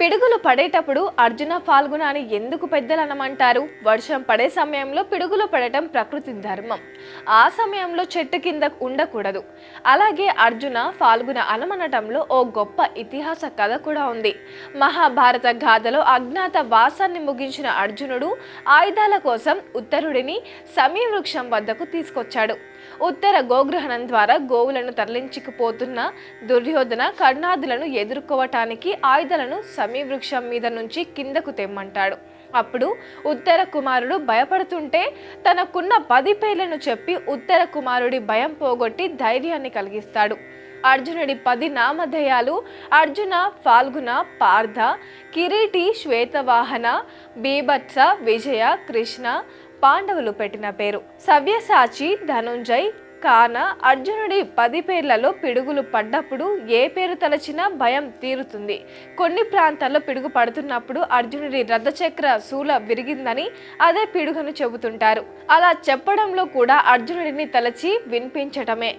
పిడుగులు పడేటప్పుడు అర్జున ఫాల్గుణ అని ఎందుకు పెద్దలనమంటారు? వర్షం పడే సమయంలో పిడుగులు పడటం ప్రకృతి ధర్మం. ఆ సమయంలో చెట్టు కింద ఉండకూడదు. అలాగే అర్జున ఫాల్గుణ అనమనటంలో ఓ గొప్ప ఇతిహాస కథ కూడా ఉంది. మహాభారత గాథలో అజ్ఞాత వాసాన్ని ముగించిన అర్జునుడు ఆయుధాల కోసం ఉత్తరుడిని సమీవృక్షం వద్దకు తీసుకొచ్చాడు. ఉత్తర గోగ్రహణం ద్వారా గోవులను తరలించుకుపోతున్న దుర్యోధన కర్ణాదులను ఎదుర్కోవటానికి ఆయుధాలను సమీవృక్షం మీద నుంచి కిందకు తెమ్మంటాడు. అప్పుడు ఉత్తర కుమారుడు భయపడుతుంటే తనకున్న పది పేర్లను చెప్పి ఉత్తర కుమారుడి భయం పోగొట్టి ధైర్యాన్ని కలిగిస్తాడు. అర్జునుడి పది నామధేయాలు అర్జున ఫాల్గుణ పార్థ కిరీటి శ్వేతవాహన బీభత్స విజయ కృష్ణ పాండవులు పెట్టిన పేరు. సవ్యసాచి ధనుంజయ్ కాన అర్జునుడి పది పేర్లలో పిడుగులు పడ్డప్పుడు ఏ పేరు తలచినా భయం తీరుతుంది. కొన్ని ప్రాంతాల్లో పిడుగు పడుతున్నప్పుడు అర్జునుడి రథచక్ర శూల విరిగిందని అదే పిడుగును చెబుతుంటారు. అలా చెప్పడంలో కూడా అర్జునుడిని తలచి వినిపించటమే.